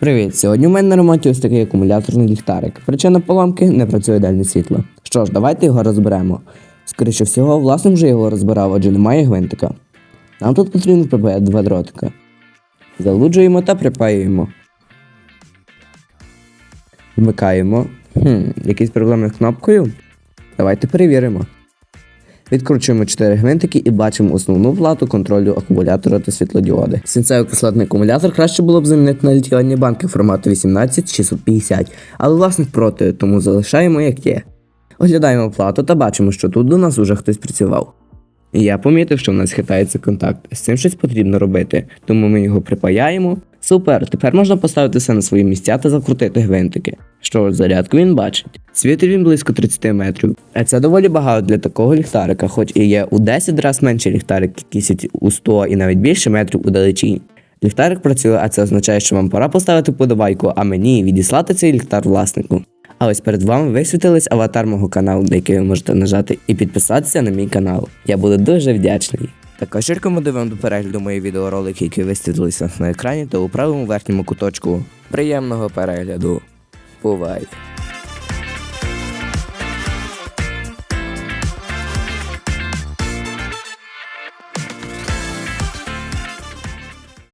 Привіт! Сьогодні у мене на ремонті ось такий акумуляторний ліхтарик. Причина поламки не працює дальне світло. Що ж, давайте його розберемо. Скоріше всього, власник вже його розбирав, адже немає гвинтика. Нам тут потрібно припаяти два дротика. Залуджуємо та припаюємо. Вмикаємо. Хм, якісь проблеми з кнопкою? Давайте перевіримо. Відкручуємо 4 гвинтики і бачимо основну плату контролю акумулятора та світлодіоди. Свинцевий кислотний акумулятор краще було б замінити на літіонні банки формату 18650, але власник проти, тому залишаємо як є. Оглядаємо плату та бачимо, що тут до нас уже хтось працював. Я помітив, що в нас хитається контакт. З цим щось потрібно робити, тому ми його припаяємо. Супер, тепер можна поставити на свої місця та закрутити гвинтики. Що зарядку він бачить. Світить він близько 30 метрів. А це доволі багато для такого ліхтарика, хоч і є у 10 разів менше ліхтарик, який у 100 і навіть більше метрів у далечінь. Ліхтарик працює, а це означає, що вам пора поставити подобайку, а мені відіслати цей ліхтар власнику. А ось перед вами висвітились аватар мого каналу, на який ви можете нажати і підписатися на мій канал. Я буду дуже вдячний. Також рекомендую вам до перегляду мої відеоролики, які висвітлилися на екрані та у правому верхньому куточку. Приємного перегляду. Бувай!